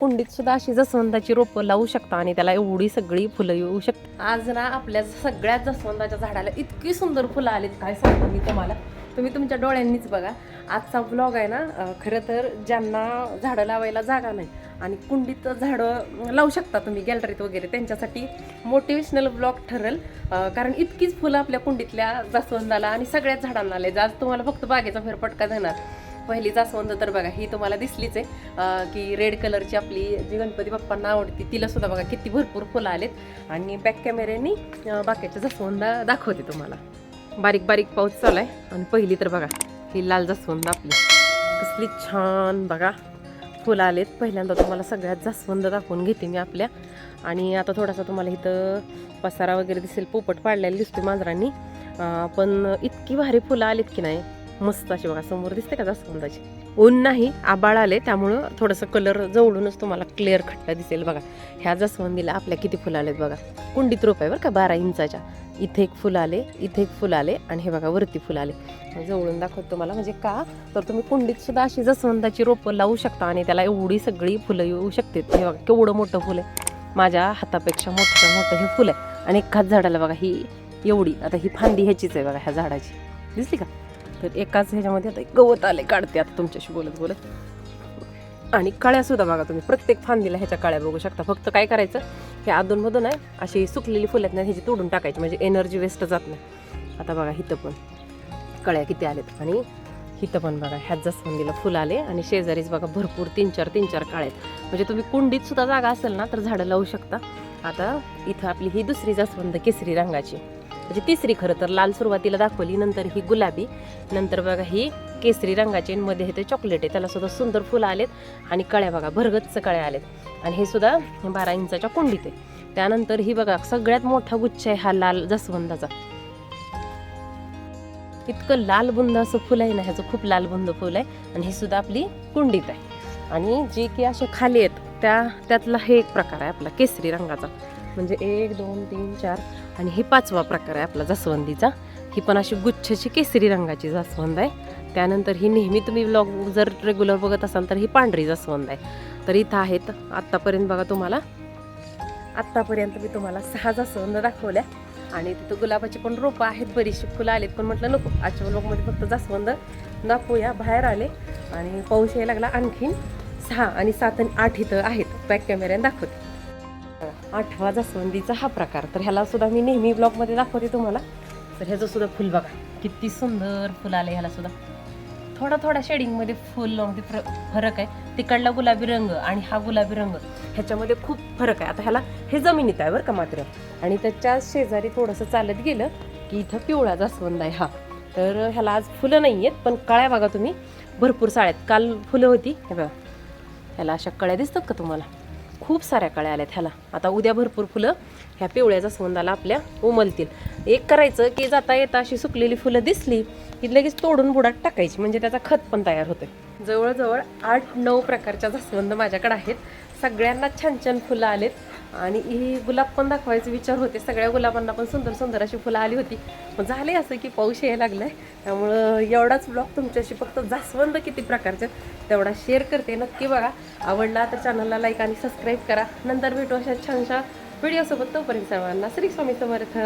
कुंडीत सुद्धा अशी जसवंताची रोपं लावू शकता आणि त्याला एवढी सगळी फुलं येऊ शकतात. आज ना आपल्या सगळ्या जसवंताच्या झाडाला इतकी सुंदर फुलं आलीत. काय सांगतो मी तुम्हाला? तुम्ही तुमच्या डोळ्यांनीच बघा. आजचा ब्लॉग आहे ना खरं तर ज्यांना झाडं लावायला जागा नाही आणि कुंडीत झाडं लावू शकता तुम्ही गॅलरीत वगैरे त्यांच्यासाठी मोटिवेशनल ब्लॉग ठरेल. कारण इतकीच फुलं आपल्या कुंडीतल्या जास्वंदाला आणि सगळ्याच झाडांना आले आज तुम्हाला फक्त बागेचा फेरपटका देणार. पहिली जास्वंद तर बघा ही तुम्हाला दिसलीच आहे. की रेड कलरची आपली जी गणपती बाप्पांना आवडते तिला सुद्धा बघा किती भरपूर फुलं आलेत. आणि बॅक कॅमेऱ्यानी बाकीच्या जास्वंदा दाखवते तुम्हाला. बारीक बारीक पाऊस चालू आहे. आणि पहिली तर बघा ही लाल जास्वंद आपली. कसली छान बघा फुलं आलेत. पहिल्यांदा तुम्हाला सगळ्यात जास्वंद दाखवून घेते मी आपल्या. आणि आता थोडासा तुम्हाला इथं पसारा वगैरे दिसेल पोपट पाडलेला दिसतो मांजरांनी पण इतकी भारी फुलं आलीत की नाही मस्त अशी बघा समोर दिसते का जास्वंदाची ऊन नाही आबाळ आले त्यामुळं थोडंसं कलर जवळूनच तुम्हाला क्लिअर खट्टा दिसेल बघा. ह्या जास्वंदीला आपल्या किती फुलं आलेत बघा. कुंडीत रोप आहे बरं का बारा इंचाच्या. इथे एक फुलं आले इथे एक फुलं आले आणि हे बघा वरती फुलं आले. जवळून दाखवतो तुम्हाला म्हणजे का? तर तुम्ही कुंडीत सुद्धा अशी जसवंदाची रोपं लावू शकता आणि त्याला एवढी सगळी फुलं येऊ शकते हे बघा केवढं मोठं फुल आहे. माझ्या हातापेक्षा मोठं मोठं हे फुलं आहे. आणि एखाद झाडाला बघा ही एवढी. आता ही फांदी ह्याचीच आहे बघा ह्या झाडाची. दिसली का? तर एकाच ह्याच्यामध्ये आता एक गवत आले काढते आता तुमच्याशी बोलत बोलत. आणि काळ्यासुद्धा बघा तुम्ही प्रत्येक फांदीला ह्याच्या काळ्या बघू शकता. फक्त काय करायचं हे अधूनमधून आहे अशी सुकलेली फुलं आहेत ना ह्याची तोडून टाकायची म्हणजे एनर्जी वेस्ट जात नाही. आता बघा हिथं पण कळ्या किती आलेत आणि हिथं पण बघा ह्याच जास्वंदीला फुलं आले आणि शेजारीच बघा भरपूर तीन चार तीन चार काळ्यात आहेत. म्हणजे तुम्ही कुंडीत सुद्धा जागा असेल ना तर झाडं लावू शकता. आता इथं आपली ही दुसरी जास्वंद केसरी रंगाची. म्हणजे तिसरी खरं तर लाल सुरुवातीला दाखवली नंतर ही गुलाबी नंतर बघा ही केसरी रंगाची मध्ये हे ते चॉकलेट आहे. त्याला सुद्धा सुंदर फुलं आलेत आणि कळ्या बघा भरगच्च कळ्या आलेत. आणि हे सुद्धा बारा इंचाच्या कुंडीत आहे. त्यानंतर ही बघा सगळ्यात मोठा गुच्छ आहे हा लाल जसवंदाचा. इतकं लाल बुंद असं फुलं आहे ना ह्याचं खूप लाल बुंद फुल आहे. आणि ही सुद्धा आपली कुंडीत आहे. आणि जे की असे खाली आहेत त्या त्यातला हे एक प्रकार आहे आपला केसरी रंगाचा. म्हणजे एक दोन तीन चार आणि हे पाचवा प्रकार आहे आपला जास्वंदीचा. ही पण अशी गुच्छची केसरी रंगाची जास्वंद आहे. त्यानंतर ही नेहमी तुम्ही ब्लॉग जर रेग्युलर बघत असाल तर ही पांढरी जास्वंद आहे. तर इथं आहेत आत्तापर्यंत बघा तुम्हाला. आत्तापर्यंत मी तुम्हाला सहा जास्वंद दाखवल्या. आणि तिथं गुलाबाची पण रोपं आहेत बरीचशी फुलं आलीत. पण म्हटलं नको आजच्या ब्लॉगमध्ये फक्त जास्वंद दाखवूया बाहेर आले. आणि पाऊस यायला लागला आणखीन. सहा आणि सात आणि आठ इथं आहेत. बॅक कॅमेऱ्याने दाखवते. आठवा जास्वंदीचा हा प्रकार. तर ह्याला सुद्धा मी नेहमी ब्लॉगमध्ये दाखवते तुम्हाला. तर ह्याचं सुद्धा फुल बघा. किती सुंदर फुल आलं ह्याला सुद्धा. थोडा थोडा शेडिंगमध्ये फुलमध्ये फरक आहे. तिकडला गुलाबी रंग आणि हा गुलाबी रंग ह्याच्यामध्ये खूप फरक आहे. आता ह्याला हे जमिनीत आहे बरं का मात्र. आणि त्याच्या शेजारी थोडंसं चालत गेलं की इथं पिवळा जास्वंद आहे हा. तर ह्याला आज फुलं नाही आहेत पण काळ्या बघा तुम्ही. भरपूर साळ्यात काल फुलं होती. हे बघा. ह्याला अशा कळ्या दिसतात का तुम्हाला? खूप साऱ्या कळ्या आल्यात ह्याला. आता उद्या भरपूर फुलं ह्या पिवळ्याच्या सोंदाला आपल्या उमलतील. एक करायचं की जाता येता अशी सुकलेली फुलं दिसली की लगेच तोडून बुडात टाकायची. म्हणजे त्याचा खत पण तयार होते जवळजवळ आठ नऊ प्रकारच्या जास्वंद माझ्याकडे आहेत. सगळ्यांना छान छान फुलं आलेत. आणि ही गुलाब पण दाखवायचे विचार होते. सगळ्या गुलाबांना पण सुंदर सुंदर अशी फुलं आली होती. मग झाले असं की पाऊस यायला लागलाय. त्यामुळं एवढाच ब्लॉग तुमच्याशी फक्त जास्वंद किती प्रकारचे तेवढा शेअर करते. नक्की बघा. आवडला तर चॅनलला लाईक आणि सबस्क्राईब करा. नंतर भेटू अशा छानशा व्हिडिओसोबत तोपर्यंत सर्वांना श्री स्वामी समर्थ.